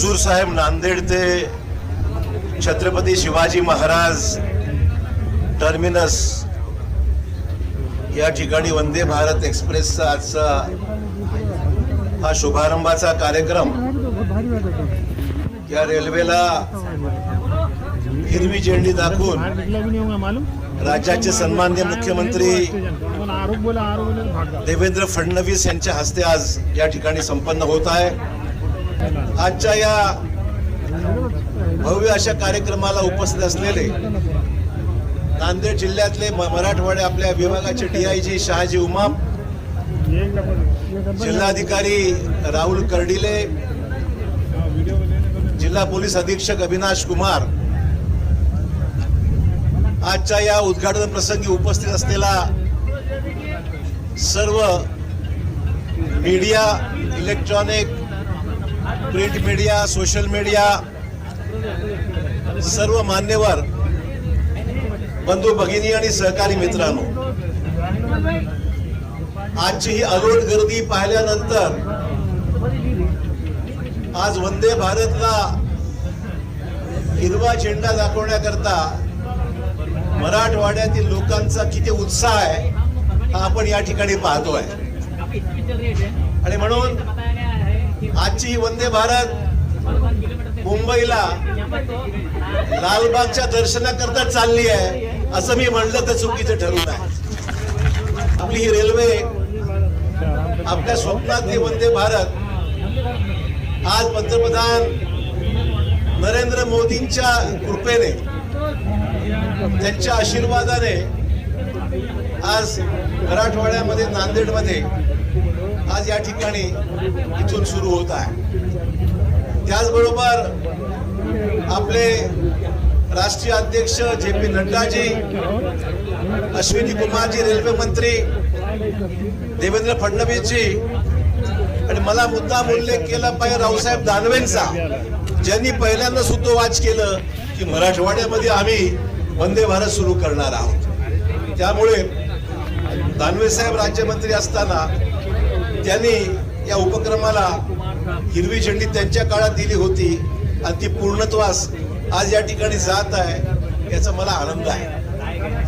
हुजूर साहेब नांदेड ते छत्रपती शिवाजी महाराज टर्मिनस या ठिकाणी वंदे भारत एक्सप्रेसचा आजचा हा शुभारंभाचा कार्यक्रम या रेल्वेला हिरवी झेंडी दाखवून राज्याचे सन्माननीय मुख्यमंत्री देवेंद्र फडणवीस यांच्या हस्ते आज या ठिकाणी संपन्न होत आहे. आजच्या या भव्य अशा कार्यक्रमाला उपस्थित असलेले नांदेड जिल्ह्यातले म- मराठवाडे आपल्या विभागाचे डीआयजी शहाजी उमाप जिल्हाधिकारी राहुल कर्डिले जिल्हा पोलीस अधीक्षक अविनाश कुमार आजच्या या उद्घाटन प्रसंगी उपस्थित असलेला सर्व media electronic print media social media सर्व मान्यवर बंधू भगिनी आणि सहकारी मित्रांनो आजची ही अलोट गर्दी पाहिल्यानंतर आज वंदे भारतला हिरवा झेंडा दाखवण्याकरता मराठवाड्यातील लोकांचा किती उत्साह आहे हा आपण या ठिकाणी पाहतोय. आणि म्हणून आजची ही वंदे भारत मुंबईला लालबागच्या दर्शनाकरता चालली आहे असं मी म्हणलं तर चुकीचं ठरून आहे आपली ही रेल्वे आपल्या स्वप्नातली वंदे भारत. आज पंतप्रधान नरेंद्र मोदींच्या कृपेने त्यांच्या आशीर्वादाने आज मराठवाड्यामध्ये नांदेडमध्ये आज या ठिकाणी इथून सुरू होत आहे. त्याचबरोबर आपले राष्ट्रीय अध्यक्ष जे पी नड्डाजी अश्विनी कुमारजी रेल्वे मंत्री देवेंद्र फडणवीसजी आणि मला मुद्दाम उल्लेख केला पाहिजे रावसाहेब दानवेंचा ज्यांनी पहिल्यांदा सुतोवाच केलं की मराठवाड्यामध्ये आम्ही वंदे भारत सुरू करणार आहोत. त्यामुळे दानवे साहेब राज्यमंत्री असताना त्यांनी या उपक्रमाला हिरवी झेंडी त्यांच्या काळात दिली होती. आणि ती पूर्णत्वास आज या ठिकाणी जात आहे याचा मला आनंद आहे.